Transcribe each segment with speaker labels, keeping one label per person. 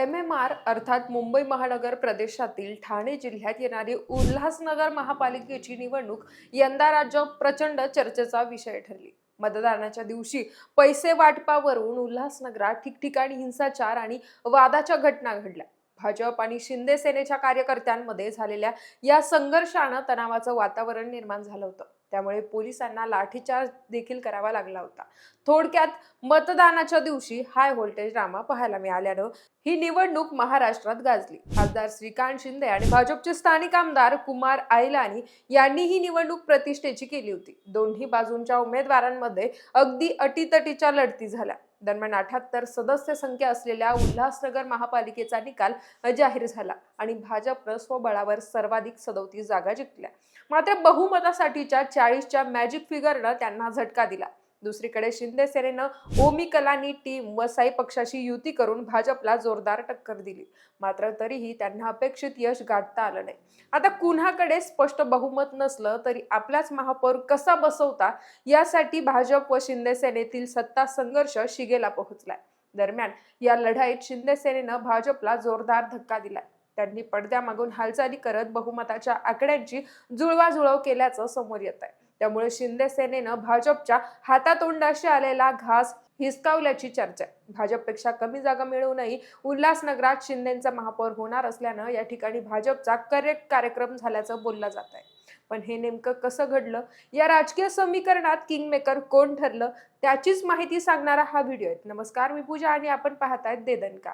Speaker 1: M M R अर्थात मुंबई महानगर प्रदेशातील ठाणे जिल्ह्यात येणारी उल्हासनगर महापालिकेची निवडणूक यंदा राज्य प्रचंड चर्चेचा विषय ठरली. मतदानाच्या दिवशी पैसे वाटपावरून उल्हासनगरात ठिकठिकाणी हिंसाचार आणि वादाच्या घटना घडल्या. भाजप आणि शिंदे सेनेच्या कार्यकर्त्यांमध्ये झालेल्या या संघर्षानं तणावाचं वातावरण निर्माण झालं होतं. त्यामुळे पोलिसांना लाठीचार्ज देखील करावा लागला होता. थोडक्यात मतदानाच्या दिवशी हाय व्होल्टेज ड्रामा पाहायला मिळाल्यानं ही निवडणूक महाराष्ट्रात गाजली. खासदार श्रीकांत शिंदे आणि भाजपचे स्थानिक आमदार कुमार आयलानी यांनी ही निवडणूक प्रतिष्ठेची केली होती. दोन्ही बाजूंच्या उमेदवारांमध्ये अगदी अटीतटीच्या लढती झाल्या. दरम्यान अठ्याहत्तर सदस्य संख्या असलेल्या उल्हासनगर महापालिकेचा निकाल जाहीर झाला आणि भाजपनं स्वबळावर सर्वाधिक सदोतीस जागा जिंकल्या. मात्र बहुमतासाठीच्या चाळीसच्या मॅजिक फिगरनं त्यांना झटका दिला. दुसरीकडे शिंदे सेनेनं ओमी कलानी टीम व साई पक्षाशी युती करून भाजपला जोरदार टक्कर दिली. मात्र तरीही त्यांना अपेक्षित यश गाठता आलं नाही. आता कुणाकडे स्पष्ट बहुमत नसलं तरी आपलाच महापौर कसा बसवता यासाठी भाजप व शिंदे सेनेतील सत्ता संघर्ष शिगेला पोहोचलाय. दरम्यान या लढाईत शिंदे सेनेनं भाजपला जोरदार धक्का दिलाय. त्यांनी पडद्यामागून हालचाली करत बहुमताच्या आकड्यांची जुळवाजुळव केल्याचं समोर येत आहे त्यामुळे शिंदे सेनेनं भाजपच्या हातातोंडाशी आलेला घास हिसकावल्याची चर्चा आहे. भाजपपेक्षा कमी जागा मिळवूनही उल्हासनगरात शिंदेचा महापौर होणार असल्यानं या ठिकाणी भाजपचा करेक्ट कार्यक्रम झाल्याचं बोललं जात आहे. पण हे नेमकं कसं घडलं? या राजकीय समीकरणात किंगमेकर कोण ठरलं? त्याचीच माहिती सांगणारा हा व्हिडिओ आहे. नमस्कार मी पूजा आणि आपण पाहतायत देदनका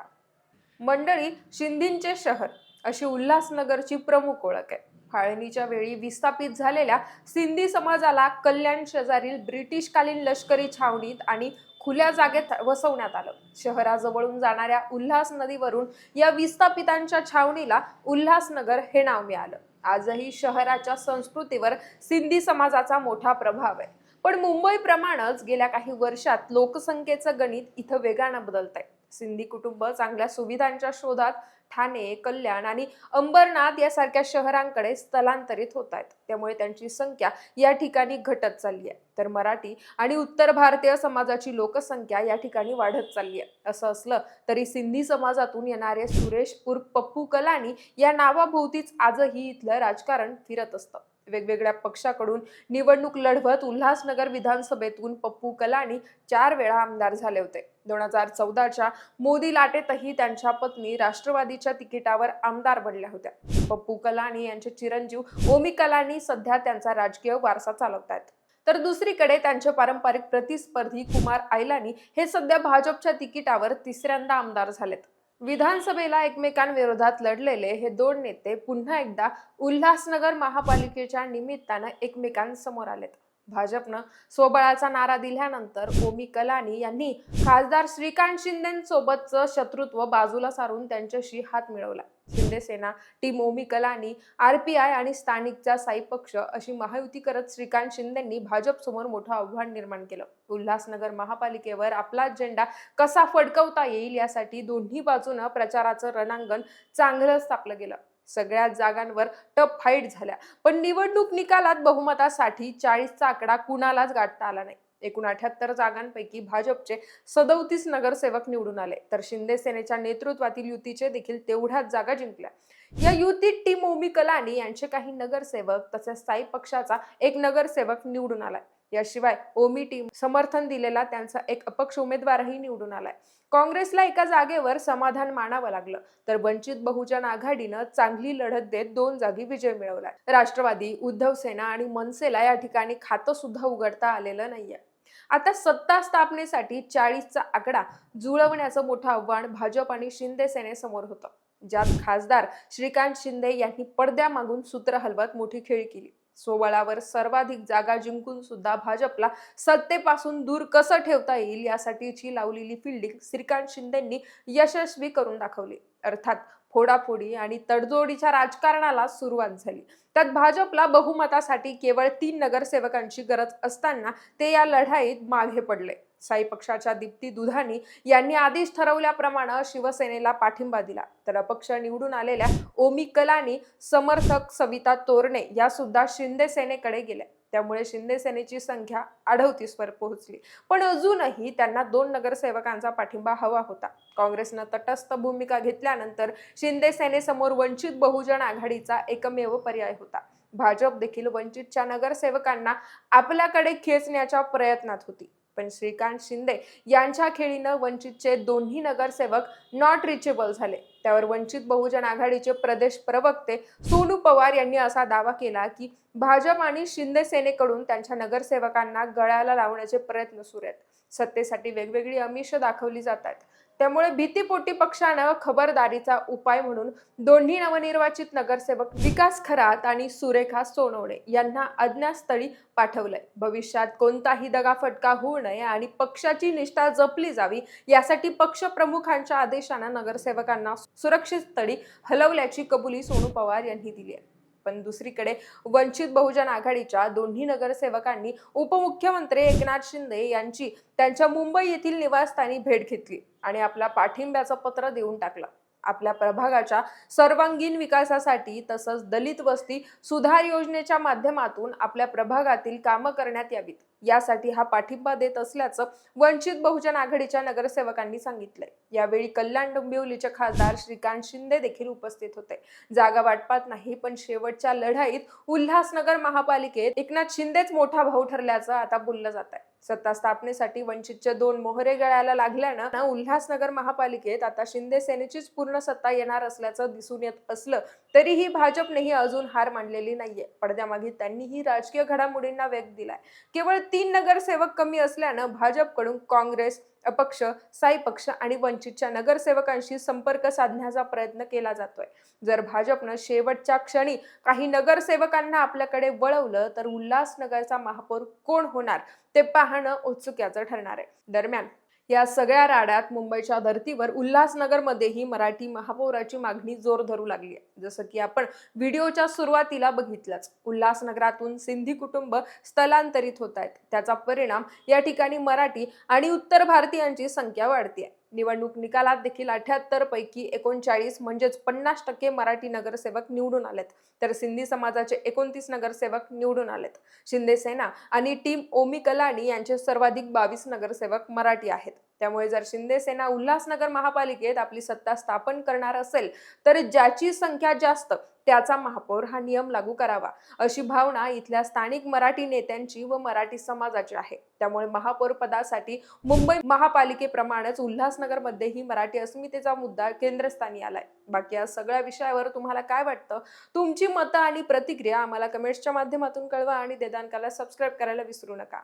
Speaker 1: मंडळी शिंदेचे शहर. अशी उल्हासनगरची प्रमुख ओळख आहे. फाळणीच्या वेळी विस्थापित झालेल्या सिंधी समाजाला कल्याण शेजारील ब्रिटिशकालीन लष्करी छावणीत आणि खुल्या जागेत वसवण्यात आलं. शहराजवळून जाणाऱ्या उल्हास नदीवरून या विस्थापितांच्या छावणीला उल्हासनगर हे नाव मिळालं. आजही शहराच्या संस्कृतीवर सिंधी समाजाचा मोठा प्रभाव आहे. पण मुंबईप्रमाणेच गेल्या काही वर्षात लोकसंख्येचं गणित इथं वेगानं बदलत आहे सिंधी कुटुंब चांगल्या सुविधांच्या शोधात ठाणे कल्याण आणि अंबरनाथ यासारख्या शहरांकडे स्थलांतरित होत आहेत त्यामुळे त्यांची संख्या या ठिकाणी घटत चालली आहे. तर मराठी आणि उत्तर भारतीय समाजाची लोकसंख्या या ठिकाणी वाढत चालली आहे. असं असलं तरी सिंधी समाजातून येणारे सुरेश उर्फ पप्पू कलानी या नावाभोवतीच आजही इथलं राजकारण फिरत असतं. वेगवेगळ्या पक्षाकडून निवडणूक लढवत उल्हासनगर विधानसभेतून पप्पू कलानी चार वेळा आमदार झाले होते. दोन हजार चौदाच्या मोदी लाटेतही त्यांच्या पत्नी राष्ट्रवादीच्या तिकिटावर आमदार बनल्या होत्या. पप्पू कलानी यांचे चिरंजीव ओमी कलानी सध्या त्यांचा राजकीय वारसा चालवतायत तर दुसरीकडे त्यांचे पारंपरिक प्रतिस्पर्धी कुमार आयलानी हे सध्या भाजपच्या तिकिटावर तिसऱ्यांदा आमदार झालेत. विधानसभेला एकमेकांविरोधात लढलेले हे दोन नेते पुन्हा एकदा उल्हासनगर महापालिकेच्या निमित्तानं एकमेकांसमोर आलेत. भाजपनं स्वबळाचा नारा दिल्यानंतर ओमी कलानी यांनी खासदार श्रीकांत शिंदेसोबतचं शत्रुत्व बाजूला सारून त्यांच्याशी हात मिळवला. शिंदेसेना टीम ओमी कलानी आरपीआय आणि स्थानिकचा साई पक्ष अशी महायुती करत श्रीकांत शिंदेंनी भाजप समोर मोठं आव्हान निर्माण केलं. उल्हासनगर महापालिकेवर आपला झेंडा कसा फडकवता येईल यासाठी दोन्ही बाजूनं प्रचाराचं रणांगण चांगलंच तापलं गेलं. सगळ्या जागांवर टप फाईट झाल्या. पण निवडणूक निकालात बहुमतासाठी चाळीसचा आकडा कुणालाच गाठता आला नाही. एकूण अठ्याहत्तर जागांपैकी भाजपचे सदोतीस नगरसेवक निवडून आले. तर शिंदे सेनेच्या नेतृत्वातील युतीचे देखील तेवढ्याच जागा जिंकल्या. या युतीत टीम ओमी कलानी यांचे काही नगरसेवक तसेच साई पक्षाचा एक नगरसेवक निवडून आलाय. याशिवाय ओमी टीम समर्थन दिलेला त्यांचा एक अपक्ष उमेदवारही निवडून आलाय. काँग्रेसला एका जागेवर समाधान मानावं लागलं तर वंचित बहुजन आघाडीनं चांगली लढत देत दोन जागी विजय मिळवलाय. राष्ट्रवादी उद्धव सेना आणि मनसेला या ठिकाणी खातं सुद्धा उघडता आलेलं नाहीये. आता सत्ता स्थापनेसाठी चाळीसचा आकडा जुळवण्याचं मोठं आव्हान भाजप आणि शिंदे सेनेसमोर होतं. ज्यात खासदार श्रीकांत शिंदे यांनी पडद्या मागून सूत्र हलवत मोठी खेळी केली. स्वबळावर सर्वाधिक जागा जिंकून सुद्धा भाजपला सत्तेपासून दूर कसं ठेवता येईल यासाठीची लावलेली फिल्डिंग श्रीकांत शिंदेंनी यशस्वी करून दाखवली. अर्थात फोडाफोडी आणि तडजोडीच्या राजकारणाला सुरुवात झाली. त्यात भाजपला बहुमतासाठी केवळ तीन नगरसेवकांची गरज असताना ते या लढाईत मागे पडले. साई पक्षाच्या दीप्ती दुधानी यांनी आधीच ठरवल्याप्रमाणे शिवसेनेला पाठिंबा दिला. तर अपक्ष निवडून आलेल्या ओमी कलानी समर्थक सविता तोरणे या सुद्धा शिंदे सेनेकडे गेल्या त्यामुळे शिंदे सेनेची संख्या अडवतीस वर पोहोचली. पण अजूनही त्यांना दोन नगरसेवकांचा पाठिंबा हवा होता. काँग्रेसनं तटस्थ भूमिका घेतल्यानंतर शिंदे सेनेसमोर वंचित बहुजन आघाडीचा एकमेव पर्याय होता. भाजप देखील वंचितच्या नगरसेवकांना आपल्याकडे खेचण्याच्या प्रयत्नात होती. पण श्रीकांत शिंदे यांच्या खेळीनं वंचितचे दोन्ही नगरसेवक नॉट रिचेबल झाले. त्यावर वंचित बहुजन आघाडीचे प्रदेश प्रवक्ते सोनू पवार यांनी असा दावा केला की भाजप आणि शिंदे सेनेकडून त्यांच्या नगरसेवकांना गळ्याला लावण्याचे प्रयत्न सुरू आहेत. सत्तेसाठी वेगवेगळी अमिष दाखवली जात त्यामुळे भीतीपोटी पक्षानं खबरदारीचा उपाय म्हणून दोन्ही नवनिर्वाचित नगरसेवक विकास खरात आणि सुरेखा सोनवणे यांना अज्ञातस्थळी पाठवलंय. भविष्यात कोणताही दगाफटका होऊ नये आणि पक्षाची निष्ठा जपली जावी यासाठी पक्षप्रमुखांच्या आदेशानं नगरसेवकांना सुरक्षित स्थळी हलवल्याची कबुली सोनू पवार यांनी दिली आहे. पण दुसरीकडे वंचित बहुजन आघाडीच्या दोन्ही नगरसेवकांनी उपमुख्यमंत्री एकनाथ शिंदे यांची त्यांच्या मुंबई येथील निवासस्थानी भेट घेतली आणि आपला पाठिंब्याचं पत्र देऊन टाकलं. आपल्या प्रभागाच्या सर्वांगीण विकासासाठी तसंच दलित वस्ती सुधार योजनेच्या माध्यमातून आपल्या प्रभागातील कामं करण्यात यावीत. यासाठी हा पाठिंबा देत असल्याचं वंचित बहुजन आघाडीच्या नगरसेवकांनी सांगितलंय. यावेळी कल्याण डोंबिवलीचे खासदार श्रीकांत शिंदे देखील उपस्थित होते. जागा वाटपात नाही पण शेवटच्या लढाईत उल्हासनगर महापालिकेत एकनाथ शिंदेच मोठा भाऊ ठरल्याचं आता बोललं जात आहे सत्ता स्थापनेसाठी वंचितचे दोन मोहरे गळायला लागल्यानं ना उल्हासनगर महापालिकेत आता शिंदे सेनेचीच पूर्ण सत्ता येणार असल्याचं दिसून येत असलं तरीही भाजपनेही अजून हार मांडलेली नाहीये. पडद्यामागे त्यांनीही राजकीय घडामोडींना वेग दिलाय. केवळ तीन नगरसेवक कमी असल्यानं भाजपकडून काँग्रेस अपक्ष साई पक्ष आणि वंचितच्या नगरसेवकांशी संपर्क साधण्याचा प्रयत्न केला जातोय. जर भाजपनं शेवटच्या क्षणी काही नगरसेवकांना आपल्याकडे वळवलं तर उल्हासनगरचा महापौर कोण होणार ते पाहणं औत्सुक्याचं ठरणार आहे. दरम्यान या सगळ्या राड्यात मुंबईच्या धर्तीवर उल्हासनगरमध्येही मराठी महापौराची मागणी जोर धरू लागली आहे. जसं की आपण व्हिडिओच्या सुरुवातीला बघितलंच उल्हासनगरातून सिंधी कुटुंब स्थलांतरित होत आहेत. त्याचा परिणाम या ठिकाणी मराठी आणि उत्तर भारतीयांची संख्या वाढते निवडणूक निकालात देखील अठ्याहत्तर पैकी एकोणचाळीस म्हणजेच पन्नास टक्के मराठी नगरसेवक निवडून आलेत. तर सिंधी समाजाचे एकोणतीस नगरसेवक निवडून आलेत. शिंदे सेना आणि टीम ओमी कलाणी यांचे सर्वाधिक बावीस नगरसेवक मराठी आहेत. त्यामुळे जर शिंदे सेना उल्हासनगर महापालिकेत आपली सत्ता स्थापन करणार असेल तर ज्याची संख्या जास्त त्याचा महापौर हा नियम लागू करावा अशी भावना इथल्या स्थानिक मराठी नेत्यांची व मराठी समाजाची आहे. त्यामुळे महापौर पदासाठी मुंबई महापालिकेप्रमाणेच उल्हासनगरमध्येही मराठी अस्मितेचा मुद्दा केंद्रस्थानी आलाय. बाकी या सगळ्या विषयावर तुम्हाला काय वाटतं? तुमची मतं आणि प्रतिक्रिया आम्हाला कमेंट्सच्या माध्यमातून कळवा आणि देदानकाला सबस्क्राईब करायला विसरू नका.